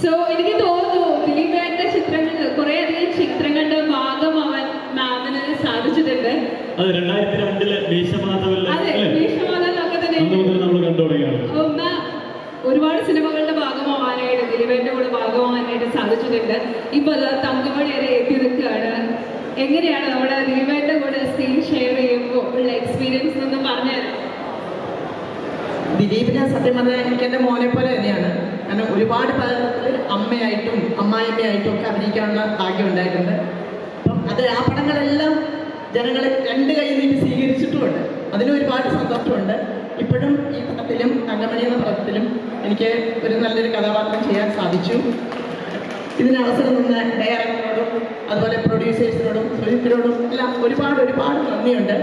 So എനിക്ക് തോന്നുന്നു ദിലീപേട്ടന്റെ ചിത്രങ്ങൾ കുറെ അധികം ചിത്രങ്ങളുടെ അവൻ മാമിന് സാധിച്ചിട്ടുണ്ട്. അത് രണ്ടായിരത്തി രണ്ടിലെ ഒരുപാട് സിനിമകളുടെ ഭാഗമാവാനായിട്ട് ദിലീപേന്റെ കൂടെ ഭാഗമാവാനായിട്ട് സാധിച്ചിട്ടുണ്ട്. ഇപ്പൊ അത് തങ്കമണി വരെ എത്തി നിൽക്കുകയാണ്. എങ്ങനെയാണ് നമ്മുടെ ദിലീപേന്റെ കൂടെ സ്ക്രീൻ ഷെയർ ചെയ്യുമ്പോൾ ഉള്ള എക്സ്പീരിയൻസ് എന്ന് പറഞ്ഞുതരാം ദിലീപിനെ സത്യം പറഞ്ഞാൽ എനിക്ക് എന്റെ മോനെ പോലെ തന്നെയാണ്. കാരണം ഒരുപാട് അമ്മയായിട്ടും അമ്മായിമ്മയായിട്ടും ഒക്കെ അഭിനയിക്കാനുള്ള ഭാഗ്യം ഉണ്ടായിട്ടുണ്ട്. അപ്പം അത് ആ പടങ്ങളെല്ലാം ജനങ്ങളെ രണ്ട് കയ്യിൽ നിന്ന് സ്വീകരിച്ചിട്ടുമുണ്ട്. അതിന് ഒരുപാട് സന്തോഷമുണ്ട്. ഇപ്പോഴും ഈ പടത്തിലും തങ്കമണി എന്ന പടത്തിലും എനിക്ക് ഒരു നല്ലൊരു കഥാപാത്രം ചെയ്യാൻ സാധിച്ചു. ഇതിന് അവസരം നിന്ന് ഡയറക്ടറോടും അതുപോലെ പ്രൊഡ്യൂസേഴ്സിനോടും സുജിത്തിനോടും എല്ലാം ഒരുപാട് ഒരുപാട് നന്ദിയുണ്ട്.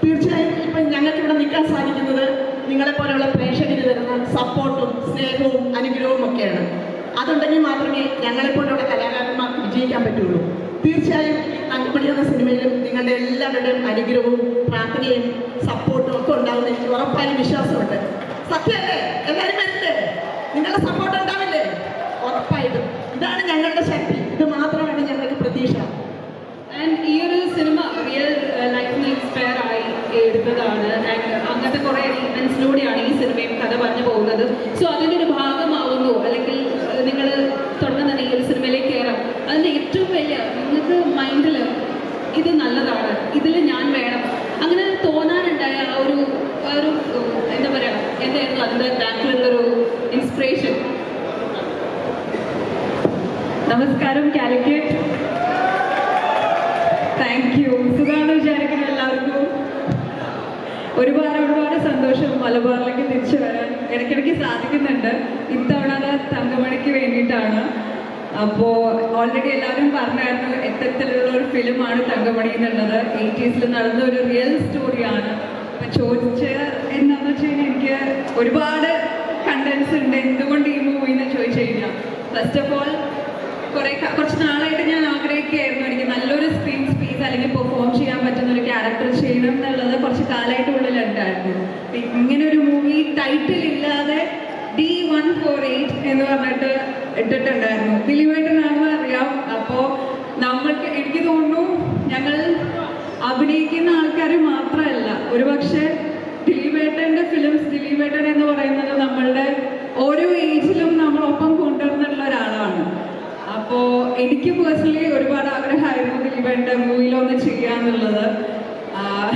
തീർച്ചയായും ഇപ്പം ഞങ്ങൾക്ക് ഇവിടെ നിൽക്കാൻ സാധിക്കുന്നത് നിങ്ങളെ പോലെയുള്ള പ്രേക്ഷകർ തരുന്ന സപ്പോർട്ടും സ്നേഹവും അനുഗ്രഹവും ഒക്കെയാണ്. അതുണ്ടെങ്കിൽ മാത്രമേ ഞങ്ങളെ പോലെയുള്ള കലാകാരന്മാർക്ക് വിജയിക്കാൻ പറ്റുള്ളൂ. തീർച്ചയായും തങ്കപ്പടി എന്ന സിനിമയിലും നിങ്ങളുടെ എല്ലാവരുടെയും അനുഗ്രഹവും പ്രാർത്ഥനയും സപ്പോർട്ടും ഒക്കെ ഉണ്ടാവുന്ന എനിക്ക് ഉറപ്പായും വിശ്വാസമുണ്ട്. സത്യമല്ലേ? എല്ലാവരും വരില്ലേ നിങ്ങളുടെ സപ്പോർട്ട് ഉണ്ടാവില്ലേ ഉറപ്പായിട്ടും ഇതാണ് ഞങ്ങളുടെ ശക്തി ഇത് മാത്രമാണ് ഞങ്ങൾക്ക് പ്രതീക്ഷ ആൻഡ് ഈ ഒരു സിനിമ റിയൽ ലൈഫിൽ ഇൻസ്പയർ ആയി എടുത്തതാണ് ആൻഡ് അങ്ങനത്തെ കുറേ എലിമെന്റ്സിലൂടെയാണ് ഈ സിനിമയും കഥ പറഞ്ഞു പോകുന്നത് സോ അതിന്റെ ഒരു ഭാഗമാവുന്നു അല്ലെങ്കിൽ നിങ്ങൾ തുടങ്ങുന്ന തന്നെ ഈ ഒരു സിനിമയിലേക്ക് കയറാം അതിന്റെ ഏറ്റവും വലിയ നിങ്ങൾക്ക് മൈൻഡിൽ ഇത് നല്ലതാണ് ഇതിൽ ഞാൻ വേണം. അങ്ങനെ തോന്നാനുണ്ടായ ആ ഒരു ഒരു എന്താ പറയുക എന്തായിരുന്നു അതിന്റെ ബാക്കിലുള്ളൊരു ഇൻസ്പിറേഷൻ നമസ്കാരം കാലിക്കറ്റ്. താങ്ക് യു സുഖമാണ് വിചാരിക്കുന്ന എല്ലാവർക്കും? ഒരുപാട് ഒരുപാട് സന്തോഷം മലബാറിലേക്ക് തിരിച്ചു വരാൻ. ഇടയ്ക്കിടയ്ക്ക് സാധിക്കുന്നുണ്ട്. ഇത്തവണ തങ്കമണിക്ക് വേണ്ടിയിട്ടാണ്. അപ്പോൾ ഓൾറെഡി എല്ലാവരും പറഞ്ഞായിരുന്നു എത്തരത്തിലുള്ള ഒരു ഫിലിമാണ് തങ്കമണി എന്നുള്ളത്. എയ്റ്റീസിൽ നടന്ന ഒരു റിയൽ സ്റ്റോറിയാണ് അപ്പം ചോദിച്ച എന്താണെന്ന് വെച്ച് കഴിഞ്ഞാൽ എനിക്ക് ഒരുപാട് കണ്ടൻസ് ഉണ്ട്. എന്തുകൊണ്ട് ഈ മൂവി എന്ന് ചോദിച്ചു കഴിഞ്ഞാൽ ഫസ്റ്റ് ഓഫ് ഓൾ കുറെ കുറച്ച് നാളായിട്ട് ഞാൻ ആഗ്രഹിക്കുകയായിരുന്നു. എനിക്ക് നല്ലൊരു സ്ക്രീൻ സ്പീസ് അല്ലെങ്കിൽ പെർഫോം ചെയ്യാൻ പറ്റുന്ന ഒരു ക്യാരക്ടർ ചെയ്യണം എന്നുള്ളത് കുറച്ച് കാലമായിട്ട് ഉള്ളിലുണ്ടായിരുന്നു ഇങ്ങനെ ഒരു മൂവി ടൈറ്റിൽ ഇല്ലാതെ ഡി വൺ ഫോർ എയ്റ്റ് എന്ന് പറഞ്ഞിട്ട് ഇട്ടിട്ടുണ്ടായിരുന്നു. ദിലീപേട്ടനാണെന്ന് അറിയാം. അപ്പോ നമ്മൾക്ക് എനിക്ക് തോന്നുന്നു ഞങ്ങൾ അഭിനയിക്കുന്ന ആൾക്കാർ മാത്രമല്ല ഒരുപക്ഷെ ദിലീപേട്ടന്റെ ഫിലിംസ് ദിലീപേട്ടൻ എന്ന് പറയുന്നത് നമ്മളുടെ ഓരോ ഏജിലും നമ്മളൊപ്പം കൊണ്ടുവന്നിട്ടുള്ള ഒരാളാണ്. അപ്പോ എനിക്ക് പേഴ്സണലി ഒരുപാട് ആഗ്രഹമായിരുന്നു ദിലീപേട്ടന്റെ മൂവിയിലൊന്ന് ചെയ്യാന്നുള്ളത്. ആ,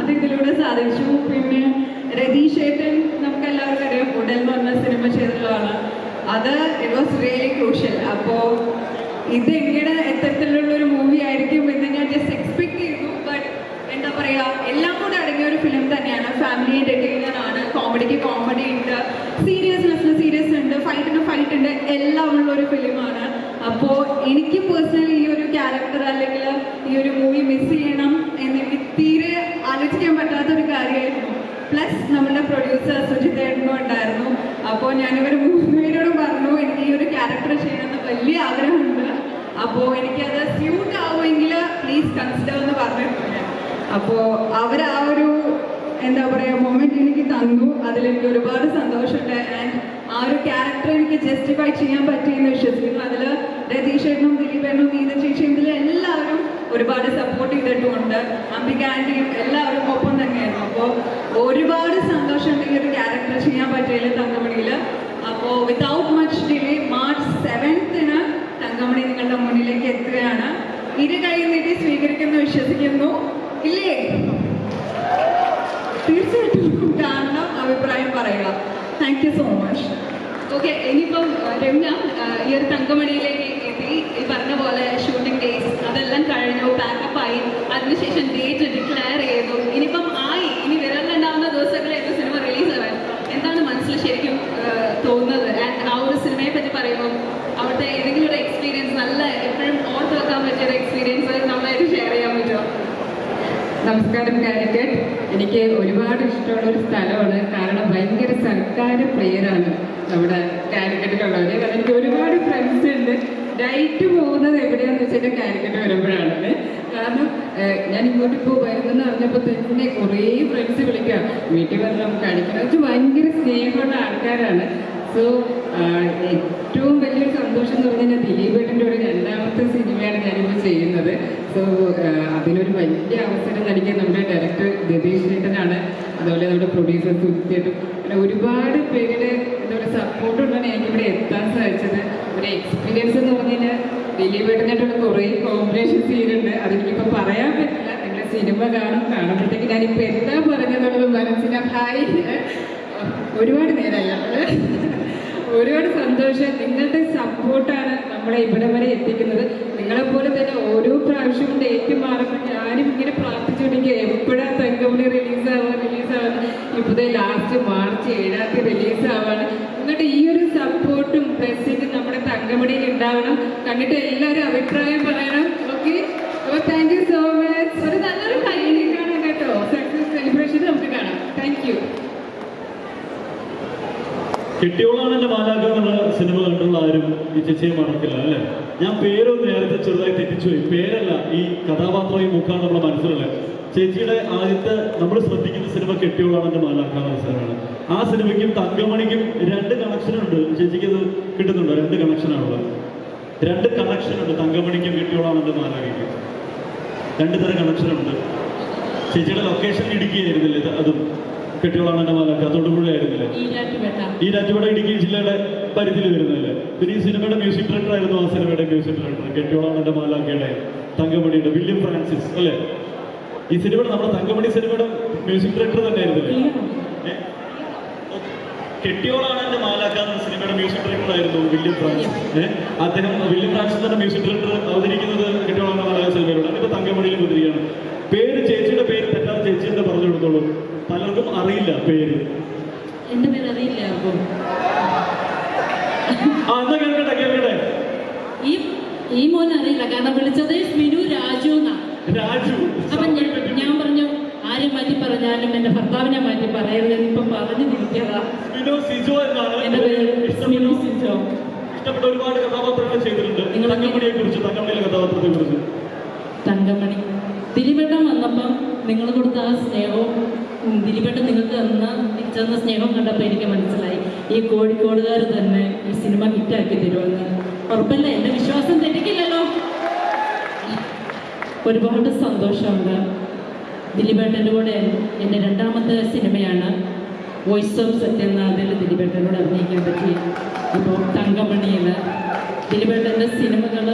അത് ഇതിലൂടെ സാധിച്ചു. പിന്നെ രതീഷ് ഏട്ടൻ നമുക്ക് എല്ലാവർക്കും അറിയാം ഉടൽ പറഞ്ഞ സിനിമ ചെയ്തിട്ടുള്ളതാണ് അത് ഇറ്റ് വാസ് റിയലി ക്രൂഷ്യൽ അപ്പോൾ ഇത് എങ്ങനെ എത്തരത്തിലുള്ള ഒരു മൂവി ആയിരിക്കും എന്ന് ഞാൻ ജസ്റ്റ് എക്സ്പെക്ട് ചെയ്തു. ബട്ട് എന്താ പറയുക എല്ലാം കൂടെ അടങ്ങിയ ഒരു ഫിലിം തന്നെയാണ്. ഫാമിലി എന്റർടൈനർ ആണ് കോമഡിക്ക് കോമഡി ഉണ്ട്. സീരിയസ്നെസ്സിന് സീരിയസ് ഉണ്ട്. ഫൈറ്റിന് ഫൈറ്റ് ഉണ്ട്. എല്ലാം ഉള്ള ഒരു ഫിലിമാണ് അപ്പോൾ എനിക്ക് പേഴ്സണലി ഈ ഒരു ക്യാരക്ടർ അല്ലെങ്കിൽ ഈ ഒരു മൂവി മിസ് ചെയ്യണം എന്ന് എനിക്ക് തീരെ ആലോചിക്കാൻ പറ്റാത്തൊരു കാര്യമായിരുന്നു. പ്ലസ് നമ്മുടെ പ്രൊഡ്യൂസർ സുജിത് ഉണ്ടായിരുന്നു. അപ്പോൾ ഞാനിവർ മൂന്നുപേരോടും പറഞ്ഞു എനിക്ക് ഈ ഒരു ക്യാരക്ടർ ചെയ്യണമെന്ന് വലിയ ആഗ്രഹമുണ്ട്. അപ്പോൾ എനിക്കത് സ്യൂട്ട് ആവുമെങ്കിൽ പ്ലീസ് കൺസിഡർ എന്ന് പറഞ്ഞിട്ടുണ്ട് അപ്പോൾ അവർ ആ ഒരു എന്താ പറയുക മൊമെന്റ് എനിക്ക് തന്നു. അതിൽ എനിക്ക് ഒരുപാട് സന്തോഷമുണ്ട്. ആൻഡ് ആ ഒരു ക്യാരക്ടർ എനിക്ക് ജസ്റ്റിഫൈ ചെയ്യാൻ പറ്റിയെന്ന് വിശ്വസിക്കുന്നു. അതിൽ രതീഷ് ഏട്ടനും ദിലീപ് ഏട്ടനും ചേച്ചിയും ഇതിൽ എല്ലാവരും ഒരുപാട് സപ്പോർട്ട് ചെയ്തിട്ടുമുണ്ട്. അംബിക ആന്റിയും എല്ലാവരും ഒപ്പം തന്നെയായിരുന്നു. അപ്പോൾ ഒരുപാട് സന്തോഷമുണ്ട് ഈ ഒരു ക്യാരക്ടർ ചെയ്യാൻ പറ്റിയതിൽ തങ്കമണിയിൽ അപ്പോൾ വിതൗട്ട് മച്ച് ഡിലേ മാർച്ച് സെവൻത്തിന് തങ്കമണി നിങ്ങളുടെ മുന്നിലേക്ക് എത്തുകയാണ്. ഇരു കൈ നീട്ടി സ്വീകരിക്കുന്നു വിശ്വസിക്കുന്നു. ഇല്ലേ? തീർച്ചയായിട്ടും കാരണം അഭിപ്രായം പറയുക. Thank you so much okay ഇനിയിപ്പം രമ്യ ഈ ഒരു തങ്കമണിയിലേക്ക് എത്തി. ഈ പറഞ്ഞ പോലെ ഷൂട്ടിംഗ് ഡേയ്സ് അതെല്ലാം കഴിഞ്ഞു പാക്കപ്പായി അതിനുശേഷം ഡേറ്റ് ഡിക്ലെയർ ചെയ്തു. ഇനിയിപ്പം നമസ്കാരം കാലിക്കറ്റ് എനിക്ക് ഒരുപാട് ഇഷ്ടമുള്ള ഒരു സ്ഥലമാണ്. കാരണം ഭയങ്കര സർക്കാർ പ്രിയരാണ് നമ്മുടെ കാലിക്കറ്റിലുള്ളവർ എനിക്ക് ഒരുപാട് ഫ്രണ്ട്സ് ഉണ്ട്. ഡയറ്റ് പോകുന്നത് എവിടെയാണെന്ന് വെച്ചിട്ട് കാലിക്കറ്റ് വരുമ്പോഴാണ്. കാരണം ഞാൻ ഇങ്ങോട്ട് ഇപ്പോൾ വരുന്നെന്ന് അറിഞ്ഞപ്പോൾ തന്നെ കുറേ ഫ്രണ്ട്സ് വിളിക്കാം. വീട്ടിൽ വരണം കഴിക്കണം വെച്ചാൽ ഭയങ്കര സ്നേഹമുള്ള ആൾക്കാരാണ്. സോ ഏറ്റവും വലിയൊരു സന്തോഷം എന്ന് പറഞ്ഞാൽ ദിലീപേട്ടന്റെ ഒരു രണ്ടാമത്തെ സിനിമയാണ് ഞാനിപ്പോൾ ചെയ്യുന്നത്. സോ അതിനൊരു വലിയ അവസരം നൽകിയ നമ്മുടെ ഡയറക്ടർ ഗതീഷ് ചേട്ടനാണ് അതുപോലെ നമ്മുടെ പ്രൊഡ്യൂസർ സുജിത്തേട്ടും അങ്ങനെ ഒരുപാട് പേരുടെ എന്താ പറയുക സപ്പോർട്ട് കൊണ്ടാണ് എനിക്കിവിടെ എത്താൻ സാധിച്ചത്. ഒരു എക്സ്പീരിയൻസ് എന്ന് പറഞ്ഞു കഴിഞ്ഞാൽ ദിലീപേട്ടനായിട്ടുള്ള കുറേ കോമ്പിനേഷൻ സീനുണ്ട് അതെനിക്കിപ്പോൾ പറയാൻ പറ്റില്ല. നിങ്ങളുടെ സിനിമ കാണും കാണുമ്പോഴത്തേക്ക് ഞാനിപ്പോൾ എന്താ പറഞ്ഞതെന്നുള്ളത് മനസ്സിനെ ഹായ് ഒരുപാട് നേരമായി ഒരുപാട് സന്തോഷം. നിങ്ങളുടെ സപ്പോർട്ടാണ് നമ്മളെ ഇവിടെ വരെ എത്തിക്കുന്നത്. നിങ്ങളെപ്പോലെ തന്നെ ഓരോ പ്രാവശ്യവും ഡേറ്റ് മാറുമ്പോൾ ഞാനും ഇങ്ങനെ പ്രാർത്ഥിച്ചുകൊണ്ടെങ്കിൽ എപ്പോഴാണ് തങ്കമണി റിലീസാവുക റിലീസാവുക ഇപ്പോഴത്തെ ലാസ്റ്റ് മാർച്ച് ഏഴാം തീയതി റിലീസാവാണ് നിങ്ങളുടെ ഈ ഒരു സപ്പോർട്ടും ബ്ലെസ്സിങ്ങും നമ്മുടെ തങ്കമണിയിൽ ഉണ്ടാവണം. കണ്ടിട്ട് എല്ലാവരും അഭിപ്രായം പറയണം. ഓക്കെ അപ്പോൾ താങ്ക് യു സോ മച്ച് ഒരു നല്ലൊരു കൈ കാണാം കേട്ടോ. സക്സസ് സെലിബ്രേഷൻ നമുക്ക് കാണാം. താങ്ക് യു കെട്ടിയോളാണ് എന്റെ മാലാഖ എന്നുള്ള സിനിമ കണ്ടുള്ള ആരും ഈ ചേച്ചിയെ മറക്കില്ല അല്ലേ? ഞാൻ പേരൊന്ന് നേരത്തെ ചെറുതായി തെറ്റിച്ചുപോയി പേരല്ല ഈ കഥാപാത്രം ഈ മുഖാണ് നമ്മുടെ മനസ്സിലുള്ളത്. ചേച്ചിയുടെ ആദ്യത്തെ നമ്മൾ ശ്രദ്ധിക്കുന്ന സിനിമ കെട്ടിയോളാണ് എന്റെ മാലാഖ എന്ന സിനിമയാണ് ആ സിനിമയ്ക്കും തങ്കമണിക്കും രണ്ട് കണക്ഷൻ ഉണ്ട്. ചേച്ചിക്ക് അത് കിട്ടുന്നുണ്ടോ? രണ്ട് കണക്ഷനാണുള്ളത് രണ്ട് കണക്ഷൻ ഉണ്ട്. തങ്കമണിക്കും കെട്ടിയോളാണ് എന്റെ മാലാകയ്ക്കും രണ്ട് തരം കണക്ഷൻ ഉണ്ട്. ചേച്ചിയുടെ ലൊക്കേഷൻ ഇടുക്കിയായിരുന്നില്ലേ? അതും. കെട്ടിയോളാണ് എന്റെ മാലാക തൊടുപുഴയായിരുന്നില്ലേ ഈ രാജ്യയുടെ ഇടുക്കി ജില്ലയുടെ പരിധിയിൽ വരുന്നില്ലേ? പിന്നെ ഈ സിനിമയുടെ മ്യൂസിക് ഡയറക്ടർ ആയിരുന്നു ആ സിനിമയുടെ മ്യൂസിക് ഡയറക്ടർ കെട്ടിയോളാണ് മാലാക്കയുടെ തങ്കമണിയുടെ വില്യം ഫ്രാൻസിസ് അല്ലേ? ഈ സിനിമയുടെ നമ്മുടെ തങ്കമണി സിനിമയുടെ മ്യൂസിക് ഡയറക്ടർ തന്നെ ആയിരുന്നു കെട്ടിയോളാണ് എന്റെ മാലാക്ക എന്ന സിനിമയുടെ മ്യൂസിക് ഡയറക്ടർ ആയിരുന്നു വില്യം ഫ്രാൻസിസ്. അദ്ദേഹം വില്യം ഫ്രാൻസിസ് തന്നെ മ്യൂസിക് ഡയറക്ടർ അവതരിക്കുന്നത് കെട്ടിയോളാണ് മാലാക സിനിമയിലൂടെ അങ്ങനെ തങ്കമണിയിൽ മുതിരിയാണ് പേര് ചേച്ചിയുടെ പേര് തെറ്റാതെ ചേച്ചി എന്താ പറഞ്ഞു കൊടുത്തോളൂ പലർക്കും അറിയില്ല പേര്? എന്റെ പേര് അറിയില്ല അപ്പൊ കേൾക്കട്ടെ കേൾക്കട്ടെ. ഈ ഈ മോൻ അറിയില്ല കാരണം വിളിച്ചത് മിനു രാജു എന്നാ. രാജു അപ്പൊ ഞാൻ പറഞ്ഞു ആരെ മാറ്റി പറഞ്ഞാലും എന്റെ ഭർത്താവിനെ മാറ്റി പറയരുത് ഇപ്പൊ പറഞ്ഞു തിരിക്കതാ വിനോ സിജോ എന്നാണ്. എന്റെ പേര് സ്മിനു ഇഷ്ടപ്പെട്ട സിജോ. ഇഷ്ടപ്പെട്ട ഒരുപാട് കഥാപാത്രങ്ങൾ ചെയ്തിട്ടുണ്ട്. നിങ്ങൾ- തങ്കമണിയെ കുറിച്ച് തങ്കമണിയിലെ കഥാപാത്രത്തെ കുറിച്ച് തങ്കമണി. ദിലീപേട്ടൻ വന്നപ്പം നിങ്ങൾ കൊടുത്ത ആ സ്നേഹവും ഉം, നിങ്ങൾക്ക് തന്ന തന്ന സ്നേഹം കണ്ടപ്പോൾ എനിക്ക് മനസ്സിലായി. ഈ കോഴിക്കോടുകാർ തന്നെ ഈ സിനിമ ഹിറ്റാക്കി തരുമെന്ന് ഉറപ്പല്ല? എന്റെ വിശ്വാസം തെറ്റിക്കില്ലല്ലോ. ഒരുപാട് സന്തോഷമുണ്ട്. ദിലീപേട്ടന്റെ കൂടെ എന്റെ രണ്ടാമത്തെ സിനിമയാണ് വോയിസ് ഓഫ് സത്യനാഥിൽ ദിലീപേട്ടനോട് അഭിനയിക്കാൻ പറ്റി ഇപ്പോൾ തങ്കമണിയിൽ ദിലീപേട്ടന്റെ സിനിമകൾ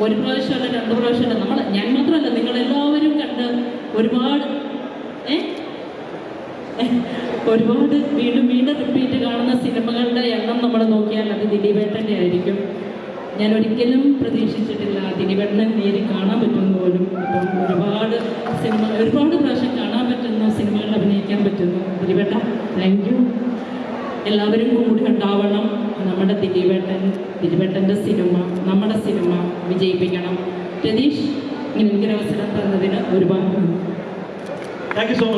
ഒരു പ്രാവശ്യമല്ല രണ്ട് പ്രാവശ്യമല്ല. നമ്മൾ ഞാൻ മാത്രമല്ല നിങ്ങളെല്ലാവരും കണ്ട് ഒരുപാട് ഏ? ഒരുപാട് വീണ്ടും വീണ്ടും റിപ്പീറ്റ് കാണുന്ന സിനിമകളുടെ എണ്ണം നമ്മൾ നോക്കിയാൽ അത് ദിലീപേട്ടന്റെ ആയിരിക്കും. ഞാൻ ഒരിക്കലും പ്രതീക്ഷിച്ചിട്ടില്ല ദിലീപേട്ടനെ നേരിൽ കാണാൻ പറ്റുമെന്ന് പോലും. അപ്പം ഒരുപാട് സിനിമ ഒരുപാട് പ്രാവശ്യം കാണാൻ പറ്റുന്നു സിനിമകളിൽ അഭിനയിക്കാൻ പറ്റുന്നു. ദിലീപേട്ട താങ്ക് യു എല്ലാവരും കൂടി ഉണ്ടാവണം. നമ്മുടെ ദിലീപേട്ടൻ ദിലീപേട്ടന്റെ സിനിമ നമ്മുടെ സിനിമ വിജയിപ്പിക്കണം. രതീഷ് ഇങ്ങനെ എനിക്കൊരു അവസരം തന്നതിന് ഒരുപാട് താങ്ക് യു സോ മച്ച്